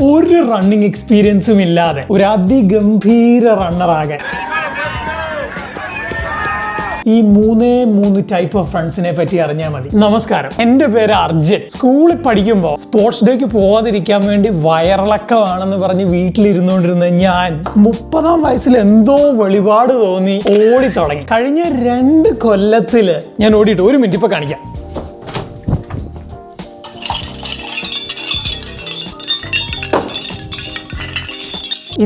ഒരു റണ്ണിങ് എക്സ്പീരിയൻസും ഇല്ലാതെ ഒരു അതിഗംഭീര റണ്ണറാകാൻ ഈ മൂന്നേ മൂന്ന് ടൈപ്പ് ഓഫ് ഫ്രണ്ട്സിനെ പറ്റി അറിഞ്ഞാൽ മതി. നമസ്കാരം. എന്റെ പേര് അർജുൻ. സ്കൂളിൽ പഠിക്കുമ്പോൾ സ്പോർട്സ് ഡേക്ക് പോവാതിരിക്കാൻ വേണ്ടി വയറിളക്കമാണെന്ന് പറഞ്ഞ് വീട്ടിലിരുന്നുകൊണ്ടിരുന്ന ഞാൻ മുപ്പതാം വയസ്സിൽ എന്തോ വെളിപാട് തോന്നി ഓടി തുടങ്ങി. കഴിഞ്ഞ രണ്ട് കൊല്ലത്തിൽ ഞാൻ ഓടിയിട്ട് ഒരു മിനിറ്റ് ഇപ്പൊ കാണിക്കാം.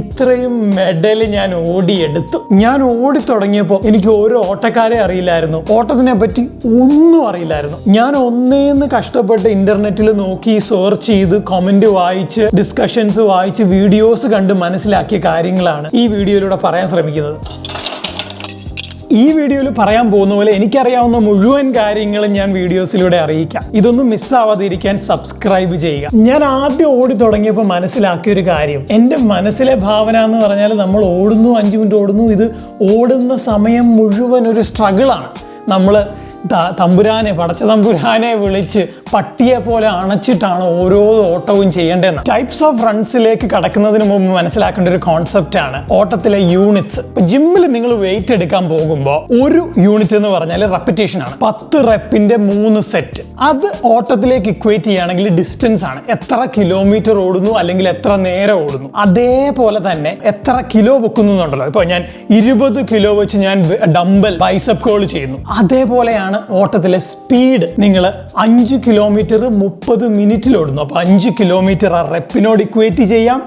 ഇത്രയും മെഡൽ ഞാൻ ഓടിയെടുത്തു. ഞാൻ ഓടി തുടങ്ങിയപ്പോൾ എനിക്ക് ഓരോ ഓട്ടക്കാരെ അറിയില്ലായിരുന്നു. ഓട്ടത്തിനെ പറ്റി ഒന്നും അറിയില്ലായിരുന്നു. ഞാൻ ഒന്നേന്ന് കഷ്ടപ്പെട്ട് ഇന്റർനെറ്റിൽ നോക്കി സെർച്ച് ചെയ്ത് കമന്റ് വായിച്ച് ഡിസ്കഷൻസ് വായിച്ച് വീഡിയോസ് കണ്ട് മനസ്സിലാക്കിയ കാര്യങ്ങളാണ് ഈ വീഡിയോയിലൂടെ പറയാൻ ശ്രമിക്കുന്നത്. ഈ വീഡിയോയിൽ പറയാൻ പോകുന്ന പോലെ എനിക്കറിയാവുന്ന മുഴുവൻ കാര്യങ്ങളും ഞാൻ വീഡിയോസിലൂടെ അറിയിക്കാം. ഇതൊന്നും മിസ്സാവാതിരിക്കാൻ സബ്സ്ക്രൈബ് ചെയ്യുക. ഞാൻ ആദ്യം ഓടി തുടങ്ങിയപ്പോൾ മനസ്സിലാക്കിയ ഒരു കാര്യം. എന്റെ മനസ്സിലെ ഭാവന എന്ന് പറഞ്ഞാൽ നമ്മൾ ഓടുന്നു അഞ്ച് മിനിറ്റ് ഓടുന്നു. ഇത് ഓടുന്ന സമയം മുഴുവൻ ഒരു സ്ട്രഗിളാണ് നമ്മൾ തമ്പുരാനെ പടച്ച തമ്പുരാനെ വിളിച്ച് പട്ടിയെ പോലെ അണച്ചിട്ടാണ് ഓരോ ഓട്ടവും ചെയ്യേണ്ടതെന്ന്. ടൈപ്സ് ഓഫ് റൺസിലേക്ക് കടക്കുന്നതിന് മുമ്പ് മനസ്സിലാക്കേണ്ട ഒരു കോൺസെപ്റ്റ് ആണ് ഓട്ടത്തിലെ യൂണിറ്റ്സ് ജിമ്മിൽ നിങ്ങൾ വെയിറ്റ് എടുക്കാൻ പോകുമ്പോൾ ഒരു യൂണിറ്റ് എന്ന് പറഞ്ഞാൽ റെപ്പിറ്റേഷൻ ആണ്. പത്ത് റെപ്പിന്റെ മൂന്ന് സെറ്റ് അത് ഓട്ടത്തിലേക്ക് ഇക്വേറ്റ് ചെയ്യുകയാണെങ്കിൽ ഡിസ്റ്റൻസ് ആണ്. എത്ര കിലോമീറ്റർ ഓടുന്നു അല്ലെങ്കിൽ എത്ര നേരം ഓടുന്നു. അതേപോലെ തന്നെ എത്ര കിലോ വെക്കുന്നു എന്നുണ്ടല്ലോ. ഇപ്പൊ ഞാൻ ഇരുപത് കിലോ വെച്ച് ഞാൻ ഡംബൽ ബൈസപ്പ് കോൾ ചെയ്യുന്നു. അതേപോലെയാണ് ഓട്ടത്തിലെ സ്പീഡ് നിങ്ങൾ അഞ്ച് കിലോമീറ്റർ മുപ്പത് മിനിറ്റിൽ ഓടുന്നു. അപ്പോൾ അഞ്ച് കിലോമീറ്റർ ആ റെപ്പിനോട് ഇക്വേറ്റ് ചെയ്യാം.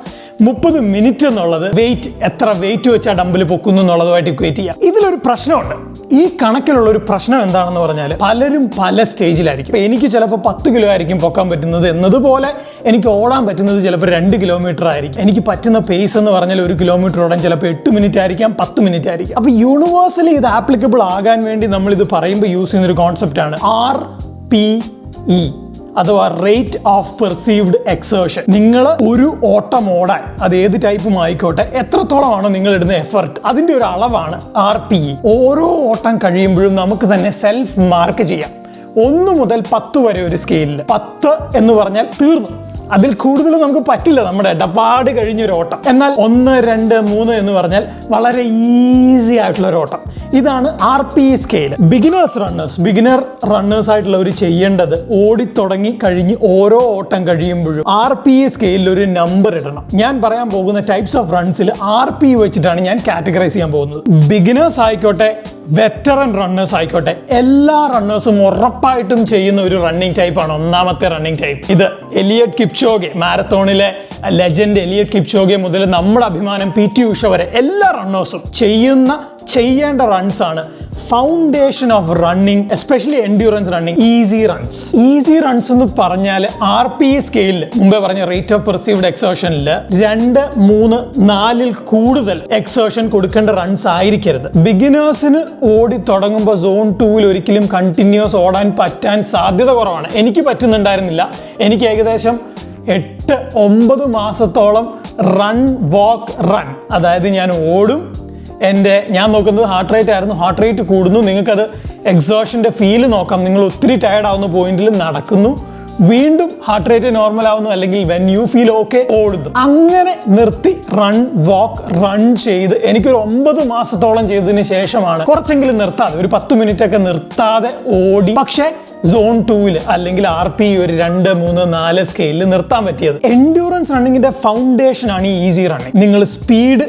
മുപ്പത് മിനിറ്റ് എന്നുള്ളത് വെയിറ്റ് എത്ര വെയിറ്റ് വെച്ചാൽ ഡമ്പിൽ പൊക്കുന്നു എന്നുള്ളതുമായിട്ട് ഇക്വേറ്റ് ചെയ്യാം. ഇതിലൊരു പ്രശ്നമുണ്ട്. ഈ കണക്കിലുള്ള ഒരു പ്രശ്നം എന്താണെന്ന് പറഞ്ഞാൽ പലരും പല സ്റ്റേജിലായിരിക്കും എനിക്ക് ചിലപ്പോൾ പത്ത് കിലോ ആയിരിക്കും പൊക്കാൻ പറ്റുന്നത് എന്നതുപോലെ എനിക്ക് ഓടാൻ പറ്റുന്നത് ചിലപ്പോൾ രണ്ട് കിലോമീറ്റർ ആയിരിക്കും. എനിക്ക് പറ്റുന്ന പേസ് എന്ന് പറഞ്ഞാൽ ഒരു കിലോമീറ്റർ ഓടാൻ ചിലപ്പോൾ എട്ട് മിനിറ്റ് ആയിരിക്കാം പത്ത് മിനിറ്റ് ആയിരിക്കും. അപ്പോൾ യൂണിവേഴ്സലി ഇത് ആപ്ലിക്കബിൾ ആകാൻ വേണ്ടി നമ്മൾ ഇത് പറയുമ്പോൾ യൂസ് ചെയ്യുന്ന ഒരു കോൺസെപ്റ്റ് ആണ് ആർ പി ഇ അഥവാ റേറ്റ് ഓഫ് പെർസീവ്ഡ് എക്സേർഷൻ നിങ്ങൾ ഒരു ഓട്ടം ഓടാൻ അത് ഏത് ടൈപ്പും ആയിക്കോട്ടെ എത്രത്തോളമാണോ നിങ്ങൾ ഇടുന്ന എഫർട്ട് അതിന്റെ ഒരു അളവാണ് ആർ പി ഇ ഓരോ ഓട്ടം കഴിയുമ്പോഴും നമുക്ക് തന്നെ സെൽഫ് മാർക്ക് ചെയ്യാം. ഒന്ന് മുതൽ പത്ത് വരെ ഒരു സ്കെയിലിൽ പത്ത് എന്ന് പറഞ്ഞാൽ തീർന്നു. അതിൽ കൂടുതൽ നമുക്ക് പറ്റില്ല നമ്മുടെ ഇടപാട് കഴിഞ്ഞൊരു ഓട്ടം. എന്നാൽ ഒന്ന് രണ്ട് മൂന്ന് എന്ന് പറഞ്ഞാൽ വളരെ ഈസി ആയിട്ടുള്ള ഒരു ഓട്ടം. ഇതാണ് R P scale. Beginners runners. Beginner runners ആയിട്ടുള്ളവർ ചെയ്യേണ്ടത് ഓടിത്തുടങ്ങി കഴിഞ്ഞ് ഓരോ ഓട്ടം കഴിയുമ്പോഴും ആർ പി സ്കെയിലിൽ ഒരു നമ്പർ ഇടണം. ഞാൻ പറയാൻ പോകുന്ന ടൈപ്സ് ഓഫ് റൺസിൽ ആർ പി വെച്ചിട്ടാണ് ഞാൻ കാറ്റഗറൈസ് ചെയ്യാൻ പോകുന്നത്. ബിഗിനേഴ്സ് ആയിക്കോട്ടെ വെറ്ററൻ റണ്ണേഴ്സ് ആയിക്കോട്ടെ എല്ലാ റണ്ണേഴ്സും ഉറപ്പായിട്ടും ചെയ്യുന്ന ഒരു റണ്ണിങ് ടൈപ്പാണ് ഒന്നാമത്തെ റണ്ണിങ് ടൈപ്പ് ഇത് എലിയറ്റ് കിപ്ചോഗെ മാരത്തോണിലെ ലെജൻഡ് എലിയറ്റ് കിപ്ചോഗെ മുതൽ നമ്മുടെ അഭിമാനം പി ടി ഉഷ വരെ എല്ലാ റണ്ണേഴ്സും ചെയ്യുന്ന ചെയ്യേണ്ട റൺസ് ആണ്. Foundation of running especially endurance running easy runs easy runs എന്ന് പറഞ്ഞാൽ ആർ പി സ്കെയിലിൽ മുമ്പേ പറഞ്ഞ റേറ്റ് ഓഫ് പെർസീവ്ഡ് എക്സേഷനിൽ രണ്ട് മൂന്ന് നാലിൽ കൂടുതൽ എക്സേഷൻ കൊടുക്കേണ്ട റൺസ് ആയിരിക്കരുത്. ബിഗിനേഴ്സിന് ഓടി തുടങ്ങുമ്പോൾ സോൺ ടൂവിൽ ഒരിക്കലും കണ്ടിന്യൂസ് ഓടാൻ പറ്റാൻ സാധ്യത കുറവാണ്. എനിക്ക് പറ്റുന്നുണ്ടായിരുന്നില്ല. എനിക്ക് ഏകദേശം എട്ട് ഒമ്പത് മാസത്തോളം റൺ വാക്ക് റൺ അതായത് ഞാൻ ഓടും. എന്റെ ഞാൻ നോക്കുന്നത് ഹാർട്ട് റേറ്റ് ആയിരുന്നു. ഹാർട്ട് റേറ്റ് കൂടുന്നു. നിങ്ങൾക്കത് എക്സോഷന്റെ ഫീൽ നോക്കാം. നിങ്ങൾ ഒത്തിരി ടയർഡ് ആവുന്ന പോയിന്റിൽ നടക്കുന്നു. വീണ്ടും ഹാർട്ട് റേറ്റ് നോർമൽ ആവുന്നു. അല്ലെങ്കിൽ വെൻ യു ഫീൽ ഓക്കെ ഓടുന്നു. അങ്ങനെ നിർത്തി റൺ വാക്ക് റൺ ചെയ്ത് എനിക്കൊരു ഒമ്പത് മാസത്തോളം ചെയ്തതിന് ശേഷമാണ് കുറച്ചെങ്കിലും നിർത്താതെ ഒരു പത്ത് മിനിറ്റ് ഒക്കെ നിർത്താതെ ഓടി. പക്ഷേ സോൺ ടൂവിൽ അല്ലെങ്കിൽ ആർ പി ഒരു രണ്ട് മൂന്ന് നാല് സ്കെയിലിൽ നിർത്താൻ പറ്റിയത്. എൻഡ്യൂറൻസ് റണ്ണിങ്ങിന്റെ ഫൗണ്ടേഷൻ ആണ് ഈസി റണ്ണിങ് നിങ്ങൾ സ്പീഡ്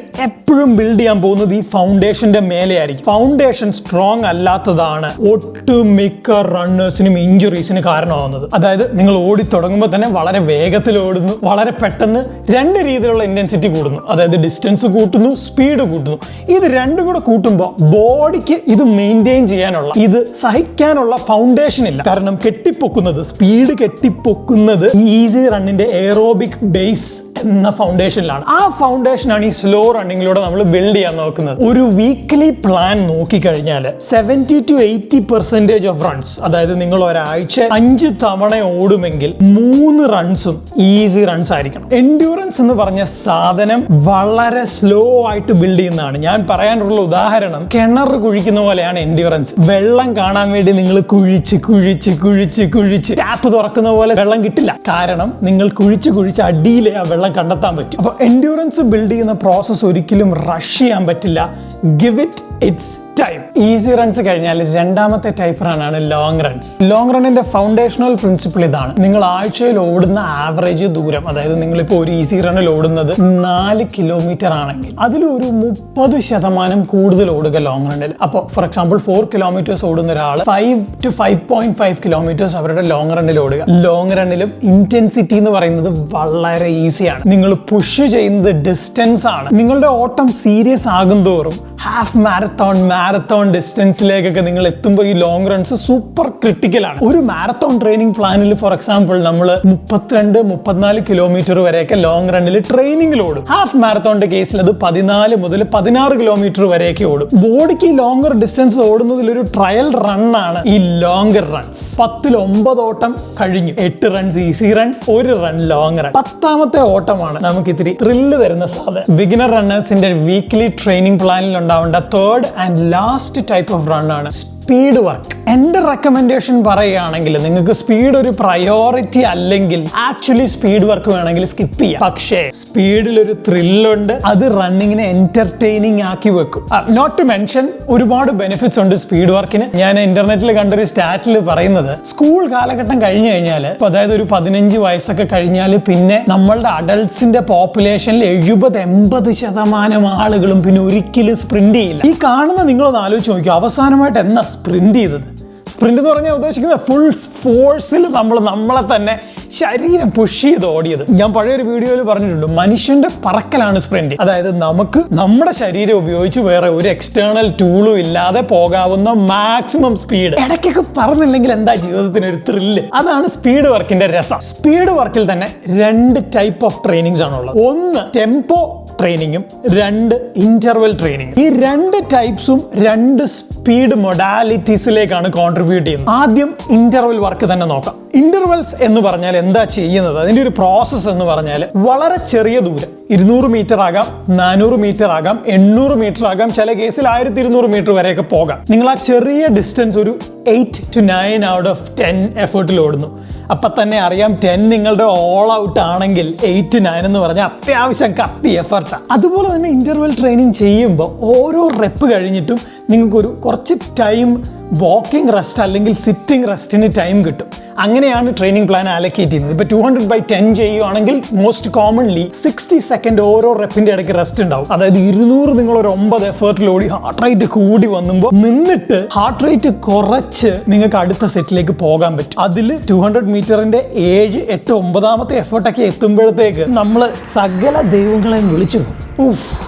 എപ്പോഴും ബിൽഡ് ചെയ്യാൻ പോകുന്നത് ഈ ഫൗണ്ടേഷന്റെ മേലെയായിരിക്കും. ഫൗണ്ടേഷൻ സ്ട്രോങ് അല്ലാത്തതാണ് ഒട്ടുമിക്ക റണ്ണേഴ്സിനും ഇഞ്ചുറീസിന് കാരണമാവുന്നത്. അതായത് നിങ്ങൾ ഓടി തുടങ്ങുമ്പോൾ തന്നെ വളരെ വേഗത്തിൽ ഓടുന്നു വളരെ പെട്ടെന്ന് രണ്ട് രീതിയിലുള്ള ഇന്റൻസിറ്റി കൂടുന്നു. അതായത് ഡിസ്റ്റൻസ് കൂട്ടുന്നു സ്പീഡ് കൂട്ടുന്നു. ഇത് രണ്ടും കൂടെ കൂട്ടുമ്പോൾ ബോഡിക്ക് ഇത് മെയിന്റെയിൻ ചെയ്യാനുള്ള ഇത് സഹിക്കാനുള്ള ഫൗണ്ടേഷൻ ഇല്ല. കാരണം കെട്ടിപ്പൊക്കുന്നത് സ്പീഡ് കെട്ടിപ്പൊക്കുന്നത് ഈസി റണ്ണിന്റെ എയറോബിക് ബേസ് എന്ന ഫൗണ്ടേഷനിലാണ് ആ ഫൗണ്ടേഷനാണ് ഈ സ്ലോ റണ്ണിങ്ങിലൂടെ നമ്മൾ ബിൽഡ് ചെയ്യാൻ നോക്കുന്നത്. ഒരു വീക്ക്ലി പ്ലാൻ നോക്കിക്കഴിഞ്ഞാൽ seventy to eighty percentage of runs അതായത് നിങ്ങൾ ഒരാഴ്ച അഞ്ച് തവണ ഓടുമെങ്കിൽ മൂന്ന് റൺസും ഈസി റൺസ് ആയിരിക്കണം. എൻഡ്യൂറൻസ് എന്ന് പറഞ്ഞ സാധനം വളരെ സ്ലോ ആയിട്ട് ബിൽഡ് ചെയ്യുന്നതാണ്. ഞാൻ പറയാനുള്ള ഉദാഹരണം കിണർ കുഴിക്കുന്ന പോലെയാണ് എൻഡ്യൂറൻസ് വെള്ളം കാണാൻ വേണ്ടി നിങ്ങൾ കുഴിച്ച് കുഴിച്ച് കുഴിച്ച് കുഴിച്ച് ടാപ്പ് തുറക്കുന്ന പോലെ വെള്ളം കിട്ടില്ല. കാരണം നിങ്ങൾ കുഴിച്ച് കുഴിച്ച് അടിയിലെ ആ വെള്ളം കണ്ടെത്താൻ പറ്റും. അപ്പോൾ എൻഡ്യൂറൻസ് ബിൽഡ് ചെയ്യുന്ന പ്രോസസ്സ് ഒരിക്കലും റഷ് ചെയ്യാൻ പറ്റില്ല. Give it its time easy runs കഴിഞ്ഞാൽ രണ്ടാമത്തെ ടൈപ്പ് റൺ ആണ് ലോങ് റൺസ് ലോങ് റണ്ണിന്റെ ഫൗണ്ടേഷണൽ പ്രിൻസിപ്പിൾ ഇതാണ്. നിങ്ങൾ ആഴ്ചയിൽ ഓടുന്ന ആവറേജ് ദൂരം അതായത് നിങ്ങളിപ്പോൾ ഒരു ഈസി റണ്ണിൽ ഓടുന്നത് നാല് കിലോമീറ്റർ ആണെങ്കിൽ അതിൽ ഒരു മുപ്പത് ശതമാനം കൂടുതൽ ഓടുക ലോങ് റണ്ണിൽ അപ്പോൾ ഫോർ എക്സാമ്പിൾ ഫോർ കിലോമീറ്റേഴ്സ് ഓടുന്ന ഒരാൾ five to five point five kilometres അവരുടെ ലോങ് റണ്ണിൽ ഓടുക. ലോങ് റണ്ണിലും ഇന്റൻസിറ്റി എന്ന് പറയുന്നത് വളരെ ഈസിയാണ് നിങ്ങൾ പുഷ് ചെയ്യുന്നത് ഡിസ്റ്റൻസ് ആണ്. നിങ്ങളുടെ ഓട്ടം സീരിയസ് ആകും തോറും ഹാഫ് മാരത്തോൺ മാരത്തോൺ ഡിസ്റ്റൻസിലേക്കൊക്കെ നിങ്ങൾ എത്തുമ്പോൾ ഈ ലോങ് റൺസ് സൂപ്പർ ക്രിട്ടിക്കലാണ് ഒരു മാരത്തോൺ ട്രെയിനിങ് പ്ലാനിൽ ഫോർ എക്സാമ്പിൾ നമ്മൾ മുപ്പത്തിരണ്ട് മുപ്പത്തിനാല് കിലോമീറ്റർ വരെയൊക്കെ ലോങ് റണ്ണിൽ ട്രെയിനിങ്ങിൽ ഓടും. ഹാഫ് മാരത്തോണിന്റെ കേസിൽ അത് പതിനാല് മുതൽ പതിനാറ് കിലോമീറ്റർ വരെയൊക്കെ ഓടും. ബോഡിക്ക് ഈ ലോങ്ങർ ഡിസ്റ്റൻസ് ഓടുന്നതിൽ ഒരു ട്രയൽ റണ്ണാണ് ഈ ലോങ്ങർ റൺസ് പത്തിൽ ഒമ്പത് ഓട്ടം കഴിഞ്ഞു. എട്ട് റൺസ് ഈസി റൺസ് ഒരു റൺ ലോങ് റൺ പത്താമത്തെ ഓട്ടമാണ് നമുക്ക് ഇത്തിരി ത്രില്ല് തരുന്ന സാധനം. ബിഗിനർ റണ്ണേഴ്സിന്റെ വീക്ക്ലി ട്രെയിനിങ് പ്ലാനിൽ ഉണ്ടാവേണ്ട third and last type of run ആണ്. സ്പീഡ് വർക്ക് എന്റെ റെക്കമെൻഡേഷൻ പറയുകയാണെങ്കിൽ നിങ്ങൾക്ക് സ്പീഡ് ഒരു പ്രയോറിറ്റി അല്ലെങ്കിൽ ആക്ച്വലി സ്പീഡ് വർക്ക് വേണമെങ്കിൽ സ്കിപ്പ് ചെയ്യാം. പക്ഷേ സ്പീഡിൽ ഒരു ത്രില്ലുണ്ട് അത് റണ്ണിങ്ങിനെ എന്റർടൈനിങ് ആക്കി വെക്കും. നോട്ട് ടു മെൻഷൻ ഒരുപാട് ബെനിഫിറ്റ്സ് ഉണ്ട് സ്പീഡ് വർക്കിന് ഞാൻ ഇന്റർനെറ്റിൽ കണ്ടൊരു സ്റ്റാറ്റിൽ പറയുന്നത്. സ്കൂൾ കാലഘട്ടം കഴിഞ്ഞു കഴിഞ്ഞാൽ അതായത് ഒരു പതിനഞ്ച് വയസ്സൊക്കെ കഴിഞ്ഞാൽ പിന്നെ നമ്മളുടെ അഡൾട്ട്സിന്റെ പോപ്പുലേഷനിൽ എഴുപത് എൺപത് ശതമാനം ആളുകളും പിന്നെ ഒരിക്കലും സ്പ്രിന്റ് ചെയ്യില്ല. ഈ കാണുന്ന നിങ്ങളൊന്ന് ആലോചിച്ച് നോക്കിയോ അവസാനമായിട്ട് എന്നാ സ്പ്രിന്റ് ചെയ്തത്. സ്പ്രിന്റ് എന്ന് പറഞ്ഞാൽ ഉദ്ദേശിക്കുന്നത് ഫുൾ ഫോഴ്സിൽ നമ്മൾ നമ്മളെ തന്നെ ശരീരം പുഷ് ചെയ്ത് ഓടിയത്. ഞാൻ പഴയൊരു വീഡിയോയിൽ പറഞ്ഞിട്ടുണ്ട് മനുഷ്യന്റെ പറക്കലാണ് സ്പ്രിന്റ് അതായത് നമുക്ക് നമ്മുടെ ശരീരം ഉപയോഗിച്ച് വേറെ ഒരു എക്സ്റ്റേണൽ ടൂളും ഇല്ലാതെ പോകാവുന്ന മാക്സിമം സ്പീഡ് ഇടയ്ക്കൊക്കെ പറഞ്ഞില്ലെങ്കിൽ എന്താ ജീവിതത്തിന് ഒരു ത്രില്ല് അതാണ് സ്പീഡ് വർക്കിന്റെ രസം. സ്പീഡ് വർക്കിൽ തന്നെ രണ്ട് ടൈപ്പ് ഓഫ് ട്രെയിനിങ്സ് ആണുള്ളത്. ഒന്ന് ടെമ്പോ ട്രെയിനിങ്ങും രണ്ട് ഇന്റർവെൽ ട്രെയിനിങ്ങും ഈ രണ്ട് ടൈപ്സും രണ്ട് സ്പീഡ് മൊഡാലിറ്റീസിലേക്കാണ് കോൺട്രിബ്യൂട്ട് ചെയ്യുന്നത്. ആദ്യം ഇന്റർവെൽ വർക്ക് തന്നെ നോക്കാം. ഇന്റർവെൽസ് എന്ന് പറഞ്ഞാൽ എന്താ ചെയ്യുന്നത്? അതിന്റെ ഒരു പ്രോസസ്സ് എന്ന് പറഞ്ഞാൽ വളരെ ചെറിയ ദൂരം. ഇരുന്നൂറ് മീറ്റർ ആകാം നാനൂറ് മീറ്റർ ആകാം എണ്ണൂറ് മീറ്റർ ആകാം ചില കേസിൽ ആയിരത്തി ഇരുന്നൂറ് മീറ്റർ വരെയൊക്കെ പോകാം. നിങ്ങൾ ആ ചെറിയ ഡിസ്റ്റൻസ് ഒരു eight to nine out of ten എഫേർട്ടിൽ ഓടുന്നു. അപ്പൊ തന്നെ അറിയാം ടെൻ നിങ്ങളുടെ ഓൾ ഔട്ട് ആണെങ്കിൽ എയ്റ്റ് ടു നയൻ എന്ന് പറഞ്ഞാൽ അത്യാവശ്യം കത്തി എഫർട്ടാണ് അതുപോലെ തന്നെ ഇന്റർവെൽ ട്രെയിനിങ് ചെയ്യുമ്പോൾ ഓരോ റെപ്പ് കഴിഞ്ഞിട്ടും നിങ്ങൾക്കൊരു കുറച്ച് ടൈം വാക്കിംഗ് റെസ്റ്റ് അല്ലെങ്കിൽ സിറ്റിംഗ് റെസ്റ്റിന് ടൈം കിട്ടും. അങ്ങനെയാണ് ട്രെയിനിങ് പ്ലാൻ അലക്കേറ്റ് ചെയ്യുന്നത്. ഇപ്പോൾ ടു ഹൺഡ്രഡ് ബൈ ടെൻ ചെയ്യുവാണെങ്കിൽ മോസ്റ്റ് കോമൺലി സിക്സ്റ്റി സെക്കൻഡ് ഓരോ റെപ്പിന്റെ ഇടയ്ക്ക് റെസ്റ്റ് ഉണ്ടാവും. അതായത് ഇരുന്നൂറ് നിങ്ങൾ ഒരു ഒമ്പത് എഫേർട്ടിൽ ഓടി ഹാർട്ട് റേറ്റ് കൂടി വന്നുമ്പോൾ നിന്നിട്ട് ഹാർട്ട് റേറ്റ് കുറച്ച് നിങ്ങൾക്ക് അടുത്ത സെറ്റിലേക്ക് പോകാൻ പറ്റും. അതിൽ ടു ഹൺഡ്രഡ് മീറ്ററിന്റെ ഏഴ് എട്ട് ഒമ്പതാമത്തെ എഫേർട്ടൊക്കെ എത്തുമ്പോഴത്തേക്ക് നമ്മൾ സകല ദൈവങ്ങളെയും വിളിച്ചു.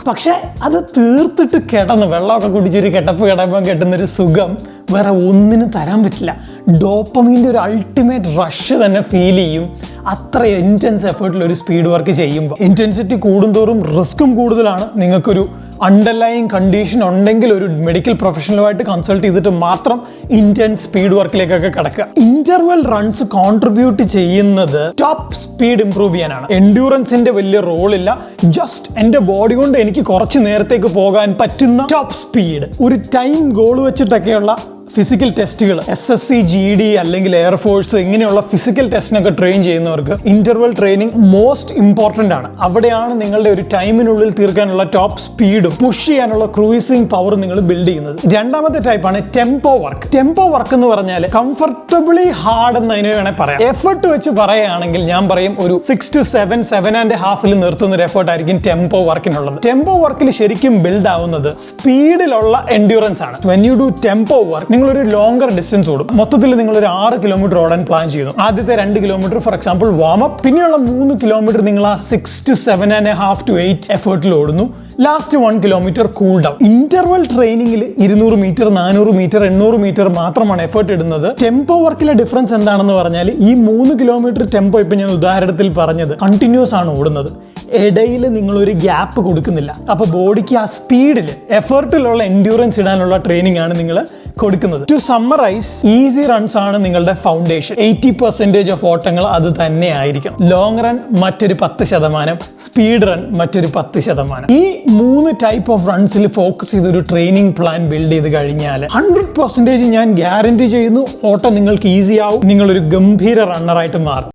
പക്ഷേ അത് തീർത്തിട്ട് കിടന്ന് വെള്ളമൊക്കെ കുടിച്ചൊരു കിടപ്പ് കിടപ്പം കിട്ടുന്നൊരു സുഖം വേറെ ഒന്നിനും തരാൻ പറ്റില്ല. ഡോപ്പമീന്റെ ഒരു അൾട്ടിമേറ്റ് റഷ് തന്നെ ഫീൽ ചെയ്യും. അത്ര ഇന്റൻസ് എഫേർട്ടിൽ ഒരു സ്പീഡ് വർക്ക് ചെയ്യുമ്പോൾ ഇന്റൻസിറ്റി കൂടുന്തോറും റിസ്ക്കും കൂടുതലാണ്. നിങ്ങൾക്കൊരു അണ്ടർലൈങ് കണ്ടീഷൻ ഉണ്ടെങ്കിൽ ഒരു മെഡിക്കൽ പ്രൊഫഷണലുമായിട്ട് കൺസൾട്ട് ചെയ്തിട്ട് മാത്രം ഇന്റൻസ് സ്പീഡ് വർക്കിലേക്കൊക്കെ കിടക്കുക. ഇന്റർവൽ റൺസ് കോൺട്രിബ്യൂട്ട് ചെയ്യുന്നത് ടോപ്പ് സ്പീഡ് ഇംപ്രൂവ് ചെയ്യാനാണ്. എൻഡ്യൂറൻസിന്റെ വലിയ റോൾ ഇല്ല. ജസ്റ്റ് എന്റെ ബോഡി കൊണ്ട് എനിക്ക് കുറച്ച് നേരത്തേക്ക് പോകാൻ പറ്റുന്ന ടോപ്പ് സ്പീഡ് ഒരു ടൈം ഗോൾ വെച്ചിട്ടൊക്കെയുള്ള ഫിസിക്കൽ ടെസ്റ്റുകൾ S S C G D അല്ലെങ്കിൽ എയർഫോഴ്സ് ഇങ്ങനെയുള്ള ഫിസിക്കൽ ടെസ്റ്റിനൊക്കെ ട്രെയിൻ ചെയ്യുന്നവർക്ക് ഇന്റർവൽ ട്രെയിനിങ് മോസ്റ്റ് ഇമ്പോർട്ടന്റ് ആണ്. അവിടെയാണ് നിങ്ങളുടെ ഒരു ടൈമിനുള്ളിൽ തീർക്കാനുള്ള ടോപ്പ് സ്പീഡും പുഷ് ചെയ്യാനുള്ള ക്രൂയിസിംഗ് പവർ നിങ്ങൾ ബിൽഡ് ചെയ്യുന്നത്. രണ്ടാമത്തെ ടൈപ്പാണ് ടെമ്പോ വർക്ക് ടെമ്പോ വർക്ക് എന്ന് പറഞ്ഞാൽ കംഫർട്ടബിളി ഹാർഡ് എന്ന് അതിനെ വേണേൽ പറയാം. എഫർട്ട് വെച്ച് പറയുകയാണെങ്കിൽ ഞാൻ പറയും ഒരു six to seven seven and ഹാഫിൽ നിർത്തുന്ന ഒരു എഫേർട്ട് ആയിരിക്കും ടെമ്പോ വർക്കിനുള്ളത് ടെമ്പോ വർക്കിൽ ശരിക്കും ബിൽഡ് ആവുന്നത് സ്പീഡിലുള്ള എൻഡ്യൂറൻസ് ആണ്. When you do tempo work നിങ്ങളൊരു ലോങ്കർ ഡിസ്റ്റൻസ് ഓടും. മൊത്തത്തിൽ നിങ്ങൾ ഒരു ആറ് കിലോമീറ്റർ ഓടാൻ പ്ലാൻ ചെയ്യുന്നു. ആദ്യത്തെ രണ്ട് കിലോമീറ്റർ ഫോർ എക്സാമ്പിൾ വാമപ്പ് പിന്നെയുള്ള മൂന്ന് കിലോമീറ്റർ നിങ്ങൾ ആ six to seven and half to eight എഫേർട്ടിൽ ഓടുന്നു. Last one kilometre cool down interval ട്രെയിനിങ്ങിൽ ഇരുന്നൂറ് മീറ്റർ നാനൂറ് മീറ്റർ എണ്ണൂറ് മീറ്റർ മാത്രമാണ് എഫേർട്ട് ഇടുന്നത്. ടെമ്പോ വർക്കിലെ ഡിഫറൻസ് എന്താണെന്ന് പറഞ്ഞാൽ ഈ മൂന്ന് കിലോമീറ്റർ ടെമ്പോ ഇപ്പം ഞാൻ ഉദാഹരണത്തിൽ പറഞ്ഞത് കണ്ടിന്യൂസ് ആണ് ഓടുന്നത്. ഇടയിൽ നിങ്ങളൊരു ഗ്യാപ്പ് കൊടുക്കുന്നില്ല. അപ്പോൾ ബോഡിക്ക് ആ സ്പീഡിൽ എഫേർട്ടിലുള്ള എൻഡ്യൂറൻസ് ഇടാനുള്ള ട്രെയിനിങ് ആണ് നിങ്ങൾ കൊടുക്കുന്നത്. ടു സമ്മറൈസ് ഈസി റൺസ് ആണ് നിങ്ങളുടെ ഫൗണ്ടേഷൻ എയ്റ്റി പെർസെന്റേജ് ഓഫ് ഓട്ടങ്ങൾ അത് തന്നെ ആയിരിക്കും ലോങ് റൺ മറ്റൊരു പത്ത് ശതമാനം സ്പീഡ് റൺ മറ്റൊരു പത്ത് ശതമാനം. ഈ മൂന്ന് ടൈപ്പ് ഓഫ് റൺസിൽ ഫോക്കസ് ചെയ്ത് ഒരു ട്രെയിനിങ് പ്ലാൻ ബിൽഡ് ചെയ്ത് കഴിഞ്ഞാൽ ഹൺഡ്രഡ് പെർസെന്റേജ് ഞാൻ ഗ്യാരണ്ടി ചെയ്യുന്നു ഓട്ടം നിങ്ങൾക്ക് ഈസി ആവും. നിങ്ങളൊരു ഗംഭീര റണ്ണറായിട്ട് മാറും.